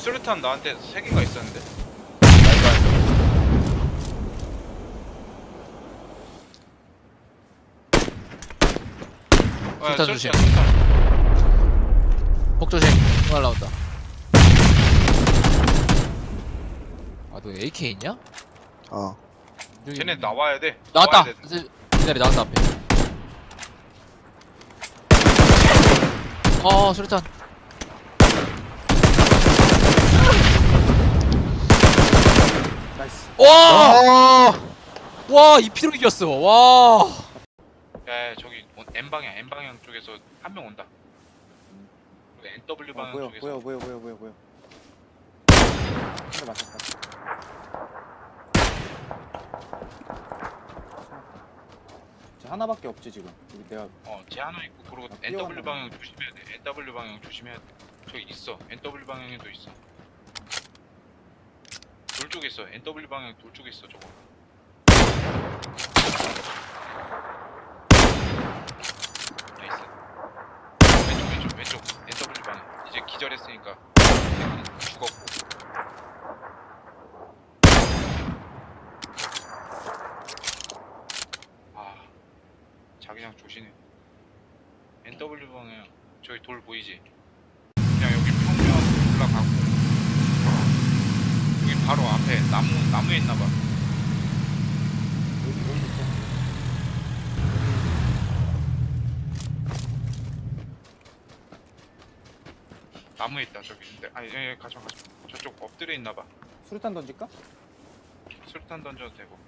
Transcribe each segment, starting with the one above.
수류탄 나한테 세 개가 있었는데. 어, 수류탄 수류탄, 조심. 폭조심 또 날라온다 아 너 AK 있냐? 어. 여기 쟤네 나와야 돼. 나왔다 나와야 돼. 기- 기다려 나왔다 앞에 어 수류탄 나이스. 와! 어! 와, 이 피로 이겼어. 와. 야, 야, 저기 어, N 방향, N 방향 쪽에서 한 명 온다. NW 어, 방향 보여, 쪽에서. 보여, 보여, 보여, 보여, 보여. 한대 맞췄다. 쟤 하나밖에 없지 지금. 여기 내가 어, 쟤 하나 있고 그리고 아, NW 뛰어간다. 방향 조심해야 돼. NW 방향 조심해야 돼. 저기 있어. NW 방향에도 있어. 돌 쪽에 있어. NW 방향 돌 쪽에 있어. 저거. 나이스. 왼쪽 왼쪽 왼쪽 NW 방향. 이제 기절했으니까 죽었고. 아. 자기장 조심해. NW 방향 저기 돌 보이지? 그냥 여기 평면 올라가고 여기 바로 앞에 나무 나무에 있나봐. 나무에 있다 저기. 근데 아니 예, 예, 가져 가져. 저쪽 엎드려 있나봐. 수류탄 던질까? 술탄 던져도 되고.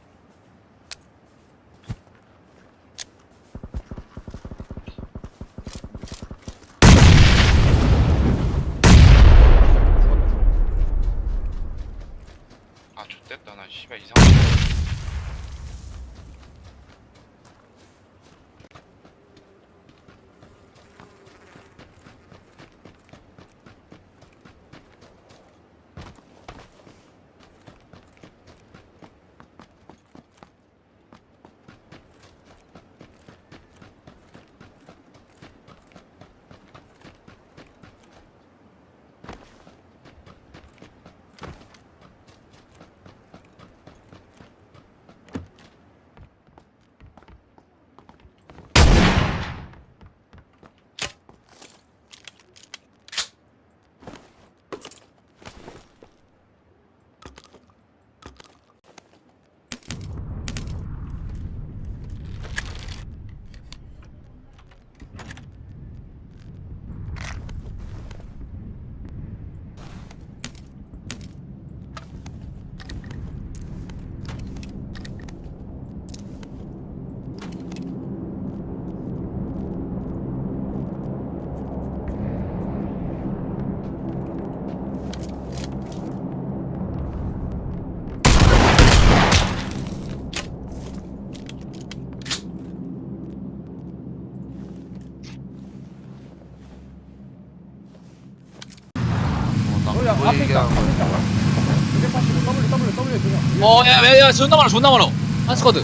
어, 야, 야, 야, 존나 많아, 존나 많아. 한 스쿼드.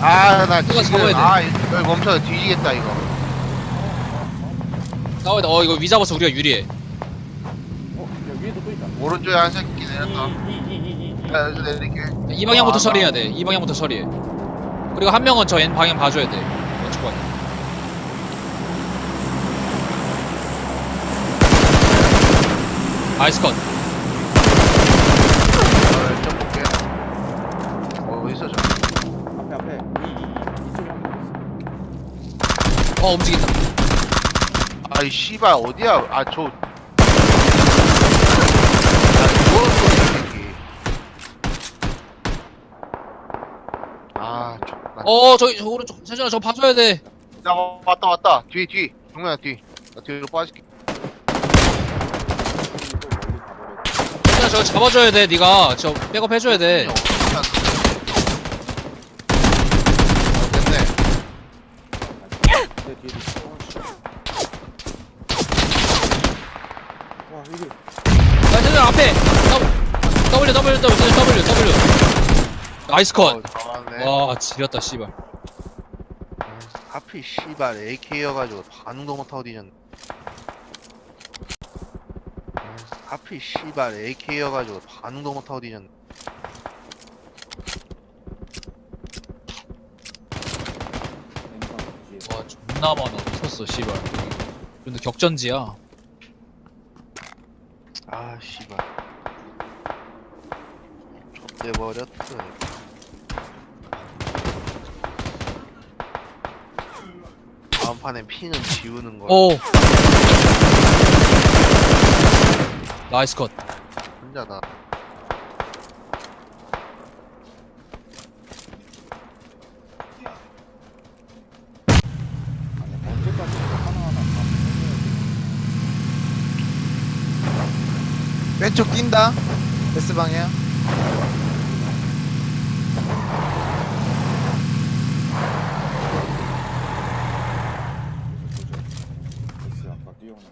아, 나 이거 지금 잡아야 돼. 아, 여기 멈춰 뒤지겠다 이거. 나와야 돼. 어, 이거 위 잡아서 우리가 유리해. 어, 야, 위에도 또 있다. 오른쪽에 한 새끼 내렸다. 야, 여기서 내릴게. 이 방향부터 아, 처리해야 돼. 이 방향부터 처리해. 그리고 한 명은 저 N 방향 봐줘야 돼. 봐. 아이스 컷. 어. 어, 움직인다. 아이 씨발 어디야? 아 저. 아, 이 새끼. 아, 나, 어, 저기, 저 오른쪽. 세준아, 저 봐줘야 돼. 나 왔다 왔다. 뒤 뒤. 정면아 뒤. 나 뒤로 빠질게. 세준아, 저거 잡아줘야 돼. 네가 저 백업 해줘야 돼. 어, 됐네. 내 뒤에도 있어. 와, 이게. 야, 세준아, 앞에. W, W, W, W, W. 나이스 컷. 어, 잡았네. 와, 지렸다, 씨발. 하필 씨발 AK여가지고 반응도 못하고 뒤졌네 하필 씨발 AK여가지고 반응도 못하고 뒤졌네. 와 존나 많아 미쳤어 씨발. 근데 격전지야 아 씨발. 좆돼버렸어 다음 판엔 피는 지우는 거야 오. 나이스 컷. 혼자다 아니 언제까지 이거 하나하나 다 해줘야 돼? 왼쪽 뛴다. 베스 방향. 베스 아까 뛰어오는.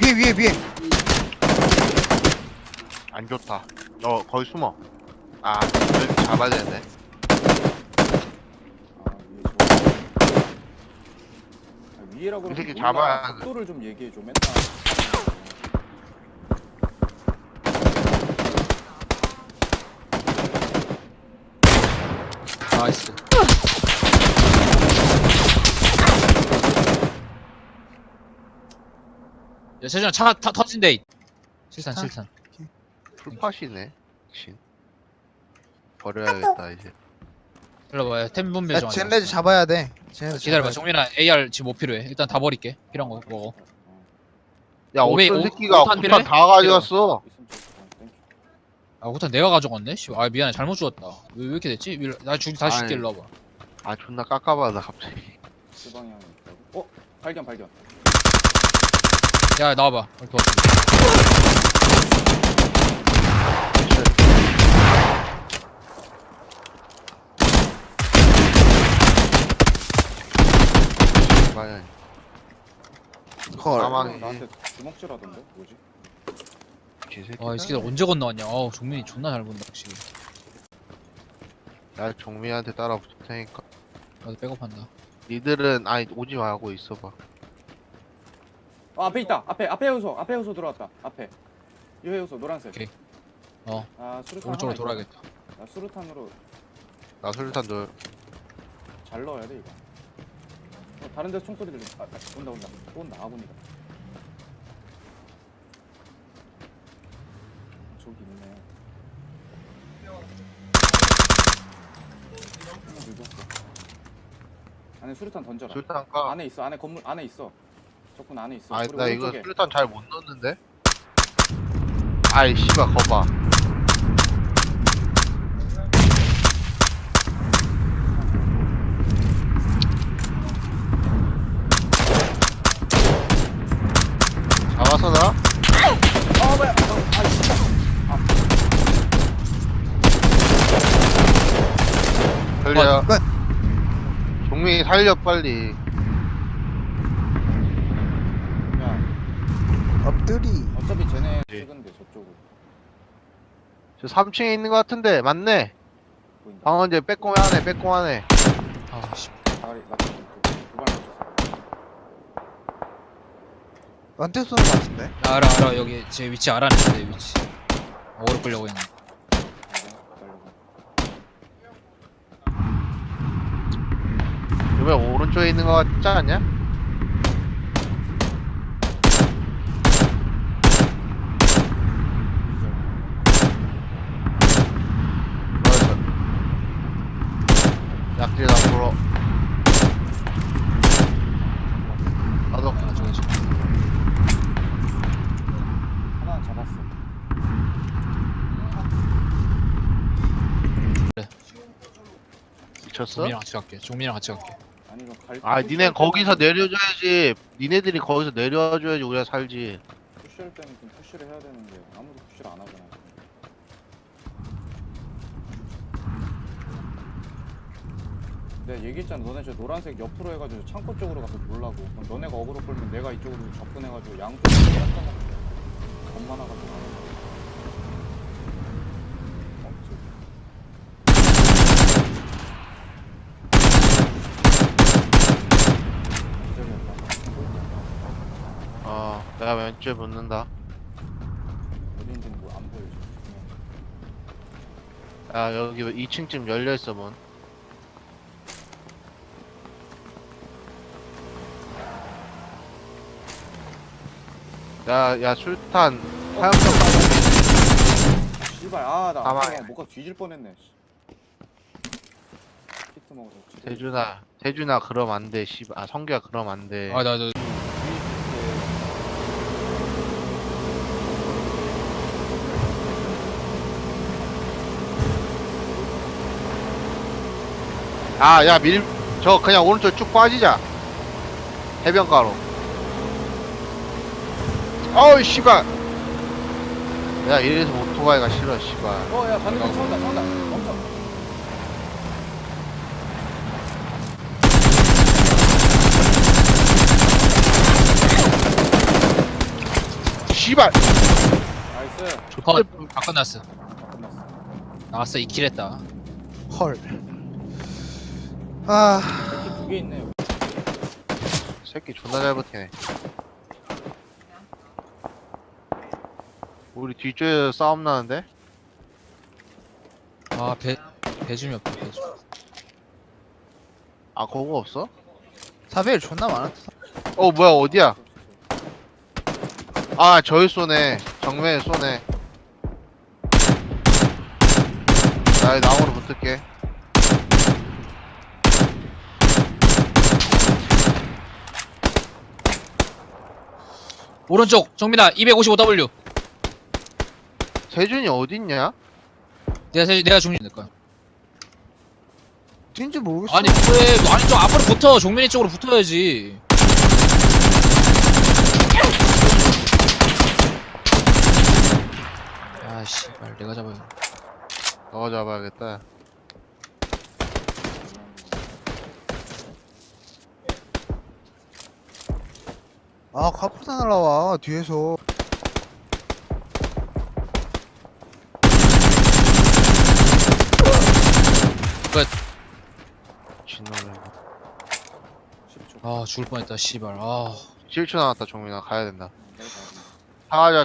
위에 위에 위에. 안 좋다. 너 거기 숨어 아 여기 잡아야 되네 아 위에 저. 아, 위에라고 이 새끼 그러면. 잡아야 돼. 각도를 좀 얘기해 줘 맨날. 나이스 야 세준아 차 타, 터진대 실탄 차? 실탄 풀팟이네 신 버려야겠다 이제. 일로 와템 분배 야좀 쟤네들 잡아야 돼. 쟤네들 기다려봐. 잡아야 돼. 종민아 AR 지금 못 필요해? 일단 다 버릴게. 필요한 거 먹어 야 오메- 어떤 오- 새끼가 오탄 구탄 필요해? 다 가져갔어. 아 후탄 내가 가져갔네? 씨. 아 미안해. 잘못 주웠다. 왜, 왜 이렇게 됐지? 일로- 나 주, 다시 줄게 아이. 일로 와봐. 아 존나 깝깝하다 갑자기. 있다고. 어? 발견 발견. 야 나와봐. 도와줄게 과연 헐 가망이 나한테 주먹질하던데 뭐지? 개새끼 와이 새끼들 언제 건너왔냐 어우 종민이 존나 잘 본다 확실히 나 종민한테 따라 붙을 테니까 나도 백업한다 니들은 아니 오지 말고 있어봐 어 앞에 있다. 앞에 앞에 해우소 앞에 해우소 들어왔다. 앞에. 이 해우소 노란색. 오케이. 어. 아 수류탄 오른쪽으로 하나 있다. 돌아야겠다 나 수류탄으로 나 술탄 널잘 넣어야 돼 이거. 어, 다른 데서 총소리 들리. 아, 아, 온다 온다. 또 온다 아군이다. 저기 있네. 늙었어. 안에 수류탄 던져라. 술탄 까 안에 있어. 안에 건물 안에 있어. 적군 안에 있어. 아니 우리 나 이거 오른쪽에. 술탄 잘 못 넣는데 아이 씨발 거봐 나? 아 뭐야? 어, 아 진짜. 살려 끝 종민이 살려 빨리 야 엎드리 어차피 쟤네 예. 찍은데 저쪽으로 저 3층에 있는 거 같은데 맞네 보인다. 방언제 빼꼼 하네 빼꼼 하네 아씨 다리 나 지금 두발 맞췄어. 나한테 쏘는 거 같은데? 알아 알아. 여기 제 위치 내 위치. 어그로 끌려고 했네. 이번에 오른쪽에 있는 거 같지 않냐? 약질 앞으로 나도 아 저기 저기 하나 잡았어. 미쳤어? 종민이랑 같이 갈게 종민이랑 같이 갈게 아니 이거 갈. 아 니네 거기서 좀- 내려줘야지 니네들이 거기서 내려줘야지 우리가 살지 푸시할 때는 좀 푸시를 해야 되는데 아무도 푸시를 안 하잖아. 내가 얘기했잖아. 너네 저 노란색 옆으로 해가지고 창고 쪽으로 가서 놀라고. 그럼 너네가 어그로 끌면 내가 이쪽으로 접근해가지고 양쪽으로 깜짝깜짝 겁 많아가지고. 어, 저기. 야 왼쪽에 붙는다 어딘지는 뭐안 보여 지금. 야 여기 2층쯤 열려 있어 문 야, 야, 술탄, 화염병 씨발 아나 가만히. 뭐가 뒤질 뻔했네 씨. 키트 먹어서 대준아, 대준아, 그럼 안 돼, 씨발. 아, 성규야, 그럼 안 돼. 아, 나, 나, 아, 야, 밀, 저 그냥 오른쪽 쭉 빠지자. 해변가로. 어우, 씨발. 야, 이래서 오토바이가 싫어, 씨발. 어 야 반대편 차온다 차온다 멈춰 씨발! 나이스 컷. 다 끝났어. 아, 끝났어 나왔어, 2킬 했다. 헐. 아, 두개 있네 여기. 새끼 존나 잘 버티네. 우리 뒤쪽에서 싸움 나는데? 아, 배, 배줌이 없다, 배줌. 아, 그거 없어? 4배율 존나 많았어. 어, 뭐야, 어디야? 아, 저기 쏘네. 정면에 쏘네. 나이 나무로 붙을게. 오른쪽, 정민아, 255W. 세준이 어딨냐? 내가, 세- 내가 중심 될 거야. 뛴지 모르겠어. 아니, 그래. 아니, 좀 앞으로 붙어. 종민이 쪽으로 붙어야지. 아, 씨발, 내가 잡아야 돼. 너가 잡아야겠다. 아, 카프사 날라와, 뒤에서. 진놈의. 10초 아, 죽을 뻔했다, 씨발. 아. 7초 남았다, 종민아. 가야 된다. 사과자